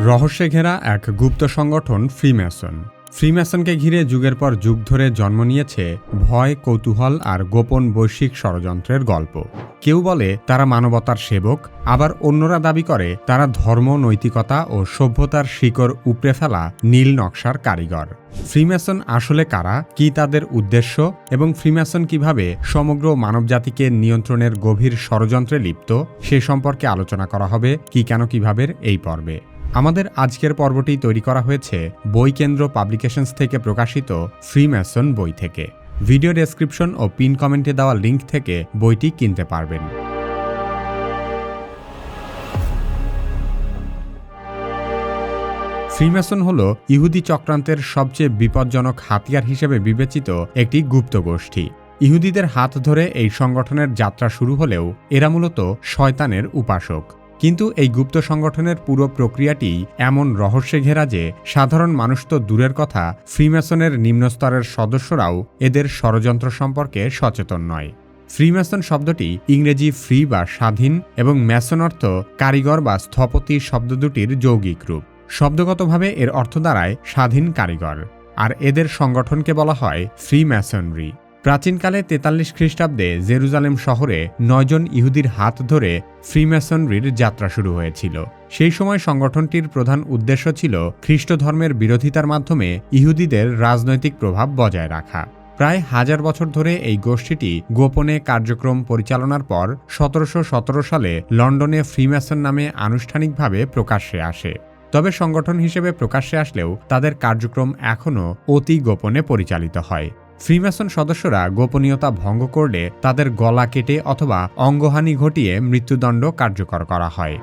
রহস্যে ঘেরা এক গুপ্ত সংগঠন ফ্রিম্যাসন। ফ্রিম্যাসনকে ঘিরে যুগের পর যুগ ধরে জন্ম নিয়েছে ভয়, কৌতূহল আর গোপন বৈশ্বিক ষড়যন্ত্রের গল্প। কেউ বলে তারা মানবতার সেবক, আবার অন্যরা দাবি করে তারা ধর্ম, নৈতিকতা ও সভ্যতার শিকড় উপড়ে ফেলা নীল নকশার কারিগর। ফ্রিম্যাসন আসলে কারা, কি তাদের উদ্দেশ্য এবং ফ্রিম্যাসন কীভাবে সমগ্র মানবজাতিকে নিয়ন্ত্রণের গভীর ষড়যন্ত্রে লিপ্ত, সে সম্পর্কে আলোচনা করা হবে, কি কেন কীভাবে এই পর্বে। আমাদের আজকের পর্বটি তৈরি করা হয়েছে বই কেন্দ্র পাবলিকেশনস থেকে প্রকাশিত ফ্রিম্যাসন বই থেকে। ভিডিও ডেসক্রিপশন ও পিন কমেন্টে দেওয়া লিঙ্ক থেকে বইটি কিনতে পারবেন। ফ্রিম্যাসন হল ইহুদি চক্রান্তের সবচেয়ে বিপজ্জনক হাতিয়ার হিসেবে বিবেচিত একটি গুপ্ত গোষ্ঠী। ইহুদিদের হাত ধরে এই সংগঠনের যাত্রা শুরু হলেও এরা মূলত শয়তানের উপাসক। কিন্তু এই গুপ্ত সংগঠনের পুরো প্রক্রিয়াটি এমন রহস্যে ঘেরা যে সাধারণ মানুষ তো দূরের কথা ফ্রিম্যাসনের নিম্নস্তরের সদস্যরাও এদের ষড়যন্ত্র সম্পর্কে সচেতন নয়। ফ্রিম্যাসন শব্দটি ইংরেজি ফ্রি বা স্বাধীন এবং ম্যাসন অর্থ কারিগর বা স্থপতি শব্দ দুটির যৌগিক রূপ। শব্দগতভাবে এর অর্থ দাঁড়ায় স্বাধীন কারিগর। আর এদের সংগঠনকে বলা হয় ফ্রি ম্যাসনরি প্রাচীনকালে তেতাল্লিশ খ্রিস্টাব্দে জেরুজালেম শহরে নয়জন ইহুদির হাত ধরে ফ্রিম্যাসনরির যাত্রা শুরু হয়েছিল। সেই সময় সংগঠনটির প্রধান উদ্দেশ্য ছিল খ্রিস্ট ধর্মের বিরোধিতার মাধ্যমে ইহুদিদের রাজনৈতিক প্রভাব বজায় রাখা। প্রায় হাজার বছর ধরে এই গোষ্ঠীটি গোপনে কার্যক্রম পরিচালনার পর সতেরোশো সতেরো সালে লন্ডনে ফ্রিম্যাসন নামে আনুষ্ঠানিকভাবে প্রকাশ্যে আসে। তবে সংগঠন হিসেবে প্রকাশ্যে আসলেও তাদের কার্যক্রম এখনও অতি গোপনে পরিচালিত হয়। ফ্রিম্যাসন সদস্যরা গোপনীয়তা ভঙ্গ করলে তাদের গলা কেটে অথবা অঙ্গহানি ঘটিয়ে মৃত্যুদণ্ড কার্যকর করা হয়।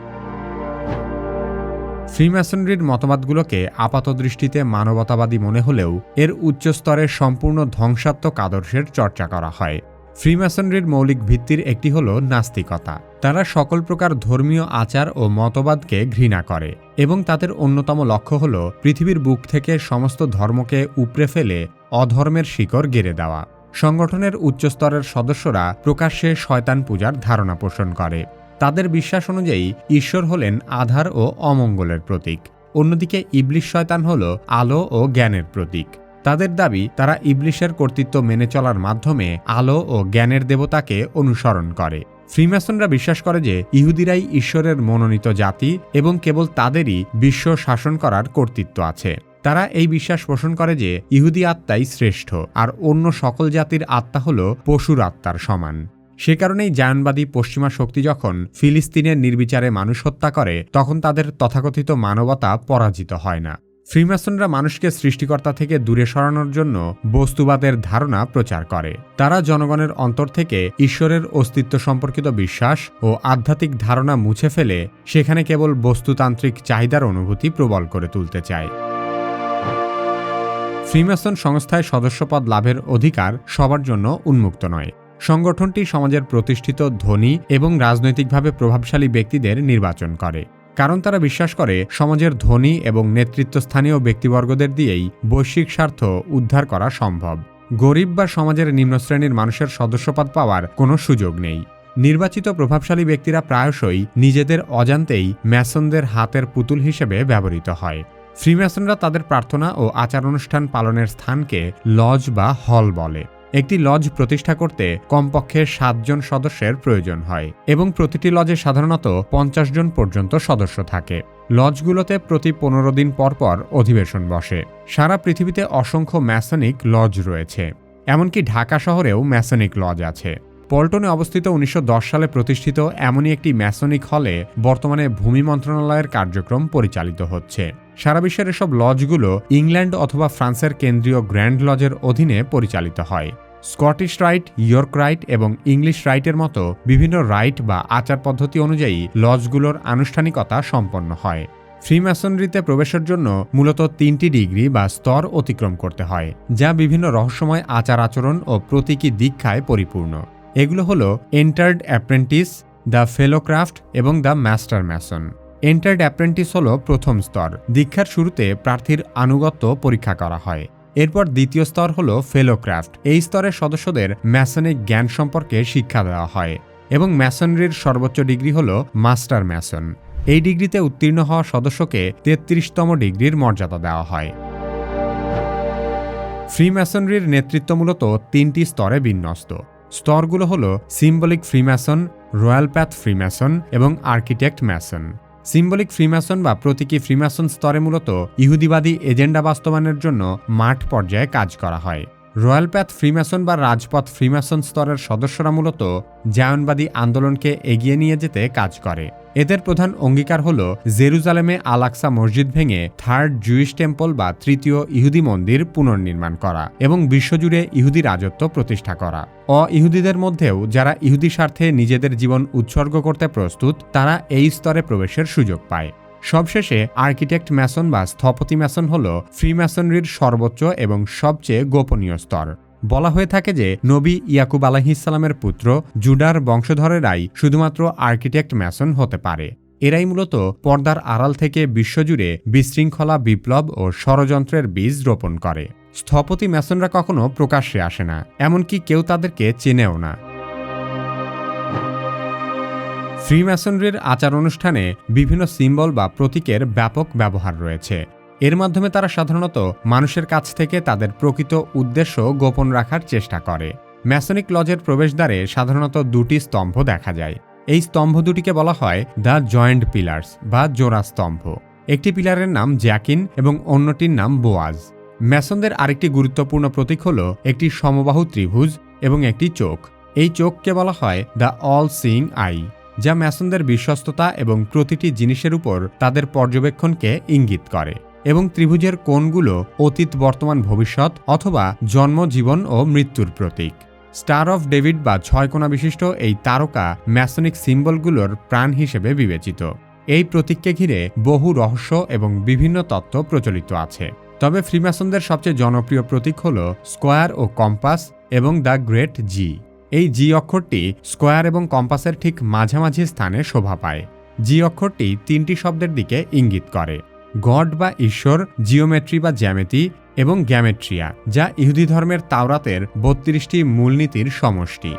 ফ্রিম্যাসনরির মতবাদগুলোকে আপাতদৃষ্টিতে মানবতাবাদী মনে হলেও এর উচ্চ স্তরের সম্পূর্ণ ধ্বংসাত্মক আদর্শের চর্চা করা হয়। ফ্রিম্যাসনরির মৌলিক ভিত্তির একটি হল নাস্তিকতা। তারা সকল প্রকার ধর্মীয় আচার ও মতবাদকে ঘৃণা করে এবং তাদের অন্যতম লক্ষ্য হল পৃথিবীর বুক থেকে সমস্ত ধর্মকে উপড়ে ফেলে অধর্মের শিকড় গেড়ে দেওয়া। সংগঠনের উচ্চস্তরের সদস্যরা প্রকাশ্যে শয়তান পূজার ধারণা পোষণ করে। তাদের বিশ্বাস অনুযায়ী ঈশ্বর হলেন আধার ও অমঙ্গলের প্রতীক। অন্যদিকে ইবলিশ শয়তান হল আলো ও জ্ঞানের প্রতীক। তাদের দাবি, তারা ইবলিশের কর্তৃত্ব মেনে চলার মাধ্যমে আলো ও জ্ঞানের দেবতাকে অনুসরণ করে। ফ্রিম্যাসনরা বিশ্বাস করে যে, ইহুদিরাই ঈশ্বরের মনোনীত জাতি এবং কেবল তাদেরই বিশ্ব শাসন করার কর্তৃত্ব আছে। তারা এই বিশ্বাস পোষণ করে যে ইহুদি আত্মাই শ্রেষ্ঠ, আর অন্য সকল জাতির আত্মা হল পশুর আত্মার সমান। সে কারণেই জায়নবাদী পশ্চিমা শক্তি যখন ফিলিস্তিনের নির্বিচারে মানুষ হত্যা করে, তখন তাদের তথাকথিত মানবতা পরাজিত হয় না। ফ্রিম্যাসনরা মানুষকে সৃষ্টিকর্তা থেকে দূরে সরানোর জন্য বস্তুবাদের ধারণা প্রচার করে। তারা জনগণের অন্তর থেকে ঈশ্বরের অস্তিত্ব সম্পর্কিত বিশ্বাস ও আধ্যাত্মিক ধারণা মুছে ফেলে, সেখানে কেবল বস্তুতান্ত্রিক চাহিদার অনুভূতি প্রবল করে তুলতে চায়। ফ্রিম্যাসন সংস্থায় সদস্যপদ লাভের অধিকার সবার জন্য উন্মুক্ত নয়। সংগঠনটি সমাজের প্রতিষ্ঠিত ধনী এবং রাজনৈতিকভাবে প্রভাবশালী ব্যক্তিদের নির্বাচন করে। কারণ তারা বিশ্বাস করে, সমাজের ধনী এবং নেতৃত্বস্থানীয় ব্যক্তিবর্গদের দিয়েই বৈশ্বিক স্বার্থ উদ্ধার করা সম্ভব। গরিব বা সমাজের নিম্নশ্রেণীর মানুষের সদস্যপদ পাওয়ার কোনো সুযোগ নেই। নির্বাচিত প্রভাবশালী ব্যক্তিরা প্রায়শই নিজেদের অজান্তেই ম্যাসনদের হাতের পুতুল হিসেবে ব্যবহৃত হয়। ফ্রিম্যাসনরা তাদের প্রার্থনা ও আচার অনুষ্ঠান পালনের স্থানকে লজ বা হল বলে। একটি লজ প্রতিষ্ঠা করতে কমপক্ষে সাতজন সদস্যের প্রয়োজন হয় এবং প্রতিটি লজে সাধারণত পঞ্চাশ জন পর্যন্ত সদস্য থাকে। লজগুলোতে প্রতি পনেরো দিন পর পর অধিবেশন বসে। সারা পৃথিবীতে অসংখ্য ম্যাসনিক লজ রয়েছে। এমনকি ঢাকা শহরেও ম্যাসনিক লজ আছে। পল্টনে অবস্থিত উনিশশো দশ সালে প্রতিষ্ঠিত এমনই একটি ম্যাসনিক হলে বর্তমানে ভূমি মন্ত্রণালয়ের কার্যক্রম পরিচালিত হচ্ছে। সারা বিশ্বের এসব লজগুলো ইংল্যান্ড অথবা ফ্রান্সের কেন্দ্রীয় গ্র্যান্ড লজের অধীনে পরিচালিত হয়। স্কটিশ রাইট, ইয়র্ক রাইট এবং ইংলিশ রাইটের মতো বিভিন্ন রাইট বা আচার পদ্ধতি অনুযায়ী লজগুলোর আনুষ্ঠানিকতা সম্পন্ন হয়। ফ্রিম্যাসনরিতে প্রবেশের জন্য মূলত তিনটি ডিগ্রি বা স্তর অতিক্রম করতে হয়, যা বিভিন্ন রহস্যময় আচার আচরণ ও প্রতীকী দীক্ষায় পরিপূর্ণ। এগুলো হলো এন্টার্ড অ্যাপ্রেন্টিস দ্য ফেলোক্রাফট এবং the master mason entered apprentice হল প্রথম স্তর। দীক্ষার শুরুতে প্রার্থীর আনুগত্য পরীক্ষা করা হয়। এরপর দ্বিতীয় স্তর হল ফেলোক্রাফট এই স্তরের সদস্যদের ম্যাসনিক জ্ঞান সম্পর্কে শিক্ষা দেওয়া হয় এবং ম্যাসনরির সর্বোচ্চ ডিগ্রি হল মাস্টার ম্যাসন এই ডিগ্রিতে উত্তীর্ণ হওয়া সদস্যকে তেত্রিশতম ডিগ্রির মর্যাদা দেওয়া হয়। ফ্রিম্যাসনরির নেতৃত্ব মূলত তিনটি স্তরে বিন্যস্ত। স্তরগুলো হল symbolic freemason royal path freemason এবং আর্কিটেক্ট ম্যাসন সিম্বলিক ফ্রিম্যাসন বা প্রতীকী ফ্রিম্যাসন স্তরে মূলত ইহুদিবাদী এজেন্ডা বাস্তবায়নের জন্য মাঠ পর্যায়ে কাজ করা হয়। রয়্যাল প্যাথ ফ্রিম্যাসন বা রাজপথ ফ্রিম্যাসন স্তরের সদস্যরা মূলত জায়নবাদী আন্দোলনকে এগিয়ে নিয়ে যেতে কাজ করে। এদের প্রধান অঙ্গীকার হল জেরুজালেমে আলাক্সা মসজিদ ভেঙে থার্ড জুইশ টেম্পল বা তৃতীয় ইহুদি মন্দির পুনর্নির্মাণ করা এবং বিশ্বজুড়ে ইহুদি রাজত্ব প্রতিষ্ঠা করা। অ ইহুদিদের মধ্যেও যারা ইহুদি স্বার্থে নিজেদের জীবন উৎসর্গ করতে প্রস্তুত, তারা এই স্তরে প্রবেশের সুযোগ পায়। সবশেষে আর্কিটেক্ট ম্যাসন বা স্থপতি ম্যাসন হল ফ্রি ফ্রিম্যাসনরির সর্বোচ্চ এবং সবচেয়ে গোপনীয় স্তর। বলা হয়ে থাকে যে নবী ইয়াকুব আলাহিসাল্লামের পুত্র জুডার বংশধরেরাই শুধুমাত্র আর্কিটেক্ট ম্যাসন হতে পারে। এরাই মূলত পর্দার আড়াল থেকে বিশ্বজুড়ে বিশৃঙ্খলা, বিপ্লব ও ষড়যন্ত্রের বীজ রোপণ করে। স্থপতি ম্যাসনরা কখনো প্রকাশ্যে আসে না, এমনকি কেউ তাদেরকে চেনেও না। ফ্রিম্যাসনরির আচার অনুষ্ঠানে বিভিন্ন সিম্বল বা প্রতীকের ব্যাপক ব্যবহার রয়েছে। এর মাধ্যমে তারা সাধারণত মানুষের কাছ থেকে তাদের প্রকৃত উদ্দেশ্য গোপন রাখার চেষ্টা করে। ম্যাসনিক লজের প্রবেশদ্বারে সাধারণত দুটি স্তম্ভ দেখা যায়। এই স্তম্ভ দুটিকে বলা হয় দ্য জয়েন্ট পিলার্স বা জোড়া স্তম্ভ। একটি পিলারের নাম জ্যাকিন এবং অন্যটির নাম বোয়াজ। ম্যাসনদের আরেকটি গুরুত্বপূর্ণ প্রতীক হল একটি সমবাহু ত্রিভুজ এবং একটি চোখ। এই চোখকে বলা হয় দ্য অল সিং আই। যা ম্যাসনদের বিশ্বস্ততা এবং প্রতিটি জিনিসের উপর তাদের পর্যবেক্ষণকে ইঙ্গিত করে এবং ত্রিভুজের কোণগুলো অতীত, বর্তমান, ভবিষ্যৎ অথবা জন্ম, জীবন ও মৃত্যুর প্রতীক। স্টার অফ ডেভিড বা ছয়কোনা বিশিষ্ট এই তারকা ম্যাসনিক সিম্বলগুলোর প্রাণ হিসেবে বিবেচিত। এই প্রতীককে ঘিরে বহু রহস্য এবং বিভিন্ন তত্ত্ব প্রচলিত আছে। তবে ফ্রিম্যাসনদের সবচেয়ে জনপ্রিয় প্রতীক হল স্কোয়ার ও কম্পাস এবং দ্য গ্রেট জি। এই জি অক্ষরটি স্কোয়ার এবং কম্পাসের ঠিক মাঝামাঝি স্থানে শোভা পায়। জি অক্ষরটি তিনটি শব্দের দিকে ইঙ্গিত করে। গড বা ঈশ্বর, জিওমেট্রি বা জ্যামেতি এবং গ্যামেট্রিয়া, যা ইহুদি ধর্মের তাওরাতের বত্রিশটি মূলনীতির সমষ্টি।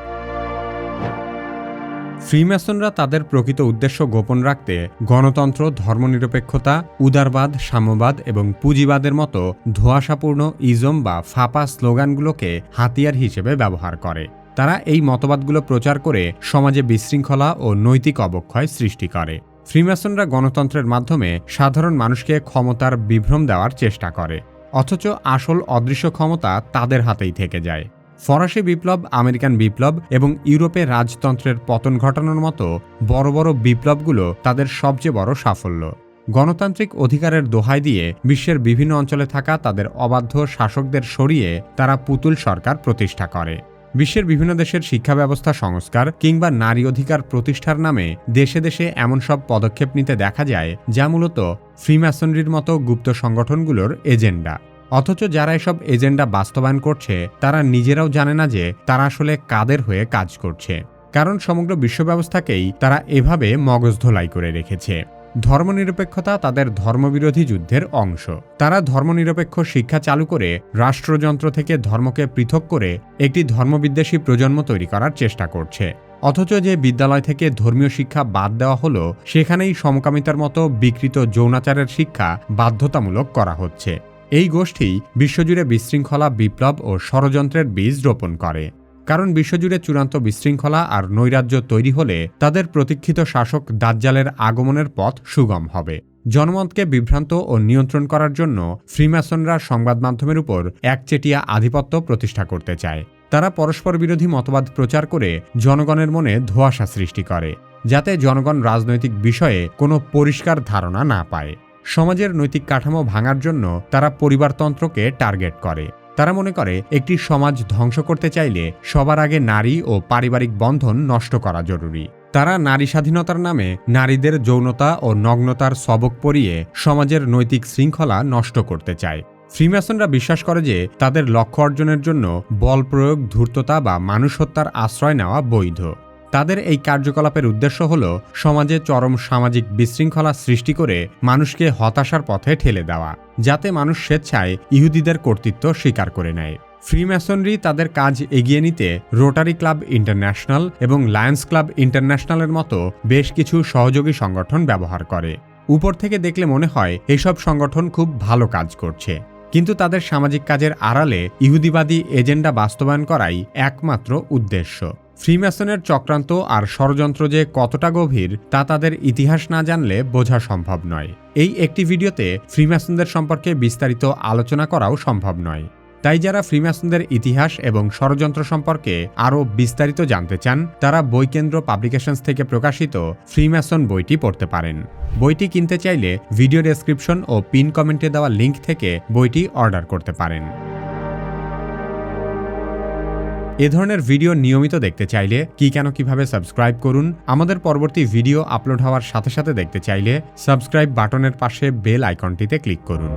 ফ্রিম্যাসনরা তাদের প্রকৃত উদ্দেশ্য গোপন রাখতে গণতন্ত্র, ধর্মনিরপেক্ষতা, উদারবাদ, সাম্যবাদ এবং পুঁজিবাদের মতো ধোঁয়াশাপূর্ণ ইজম বা ফাপা স্লোগানগুলোকে হাতিয়ার হিসেবে ব্যবহার করে। তারা এই মতবাদগুলো প্রচার করে সমাজে বিশৃঙ্খলা ও নৈতিক অবক্ষয় সৃষ্টি করে। ফ্রিম্যাসনরা গণতন্ত্রের মাধ্যমে সাধারণ মানুষকে ক্ষমতার বিভ্রম দেওয়ার চেষ্টা করে, অথচ আসল অদৃশ্য ক্ষমতা তাদের হাতেই থেকে যায়। ফরাসি বিপ্লব, আমেরিকান বিপ্লব এবং ইউরোপে রাজতন্ত্রের পতন ঘটানোর মতো বড় বড় বিপ্লবগুলো তাদের সবচেয়ে বড় সাফল্য। গণতান্ত্রিক অধিকারের দোহাই দিয়ে বিশ্বের বিভিন্ন অঞ্চলে থাকা তাদের অবাধ্য শাসকদের সরিয়ে তারা পুতুল সরকার প্রতিষ্ঠা করে। বিশ্বের বিভিন্ন দেশের শিক্ষা ব্যবস্থা সংস্কার কিংবা নারী অধিকার প্রতিষ্ঠার নামে দেশে দেশে এমন সব পদক্ষেপ নিতে দেখা যায় যা মূলত ফ্রিম্যাসনরির মতো গুপ্ত সংগঠনগুলোর এজেন্ডা। অথচ যারা এসব এজেন্ডা বাস্তবায়ন করছে, তারা নিজেরাও জানে না যে তারা আসলে কাদের হয়ে কাজ করছে। কারণ সমগ্র বিশ্ব ব্যবস্থাকেই তারা এভাবে মগজ ধোলাই করে রেখেছে। ধর্মনিরপেক্ষতা তাদের ধর্মবিরোধী যুদ্ধের অংশ। তারা ধর্মনিরপেক্ষ শিক্ষা চালু করে রাষ্ট্রযন্ত্র থেকে ধর্মকে পৃথক করে একটি ধর্মবিদ্বেষী প্রজন্ম তৈরি করার চেষ্টা করছে। অথচ যে বিদ্যালয় থেকে ধর্মীয় শিক্ষা বাদ দেওয়া হলো, সেখানেই সমকামিতার মতো বিকৃত যৌনাচারের শিক্ষা বাধ্যতামূলক করা হচ্ছে। এই গোষ্ঠী বিশ্বজুড়ে বিশৃঙ্খলা, বিপ্লব ও ষড়যন্ত্রের বীজ রোপণ করে। কারণ বিশ্বজুড়ে চূড়ান্ত বিশৃঙ্খলা আর নৈরাজ্য তৈরি হলে তাদের প্রতীক্ষিত শাসক দাজ্জালের আগমনের পথ সুগম হবে। জনমতকে বিভ্রান্ত ও নিয়ন্ত্রণ করার জন্য ফ্রিম্যাসনরা সংবাদ মাধ্যমের উপর একচেটিয়া আধিপত্য প্রতিষ্ঠা করতে চায়। তারা পরস্পর বিরোধী মতবাদ প্রচার করে জনগণের মনে ধোঁয়াশা সৃষ্টি করে, যাতে জনগণ রাজনৈতিক বিষয়ে কোনো পরিষ্কার ধারণা না পায়। সমাজের নৈতিক কাঠামো ভাঙার জন্য তারা পরিবারতন্ত্রকে টার্গেট করে। তারা মনে করে, একটি সমাজ ধ্বংস করতে চাইলে সবার আগে নারী ও পারিবারিক বন্ধন নষ্ট করা জরুরি। তারা নারী স্বাধীনতার নামে নারীদের যৌনতা ও নগ্নতার সবক পরিয়ে সমাজের নৈতিক শৃঙ্খলা নষ্ট করতে চায়। ফ্রিম্যাসনরা বিশ্বাস করে যে, তাদের লক্ষ্য অর্জনের জন্য বল প্রয়োগ, ধূর্ততা বা মানুষ হত্যার আশ্রয় নেওয়া বৈধ। তাদের এই কার্যকলাপের উদ্দেশ্য হল সমাজে চরম সামাজিক বিশৃঙ্খলা সৃষ্টি করে মানুষকে হতাশার পথে ঠেলে দেওয়া, যাতে মানুষ স্বেচ্ছায় ইহুদিদের কর্তৃত্ব স্বীকার করে নেয়। ফ্রিম্যাসনরি তাদের কাজ এগিয়ে নিতে রোটারি ক্লাব ইন্টারন্যাশনাল এবং লায়ন্স ক্লাব ইন্টারন্যাশনালের মতো বেশ কিছু সহযোগী সংগঠন ব্যবহার করে। উপর থেকে দেখলে মনে হয় এইসব সংগঠন খুব ভালো কাজ করছে। কিন্তু তাদের সামাজিক কাজের আড়ালে ইহুদিবাদী এজেন্ডা বাস্তবায়ন করাই একমাত্র উদ্দেশ্য। ফ্রিম্যাসনের চক্রান্ত আর ষড়যন্ত্র যে কতটা গভীর, তা তাদের ইতিহাস না জানলে বোঝা সম্ভব নয়। এই একটি ভিডিওতে ফ্রিম্যাসনদের সম্পর্কে বিস্তারিত আলোচনা করাও সম্ভব নয়। তাই যারা ফ্রিম্যাসনদের ইতিহাস এবং ষড়যন্ত্র সম্পর্কে আরও বিস্তারিত জানতে চান, তারা বইকেন্দ্র পাবলিকেশনস থেকে প্রকাশিত ফ্রিম্যাসন বইটি পড়তে পারেন। বইটি কিনতে চাইলে ভিডিও ডেসক্রিপশন ও পিন কমেন্টে দেওয়া লিঙ্ক থেকে বইটি অর্ডার করতে পারেন। এ ধরনের ভিডিও নিয়মিত দেখতে চাইলে কি কেন কীভাবে সাবস্ক্রাইব করুন, আমাদের পরবর্তী ভিডিও আপলোড হওয়ার সাথে সাথে দেখতে চাইলে সাবস্ক্রাইব বাটনের পাশে বেল আইকনটিতে ক্লিক করুন।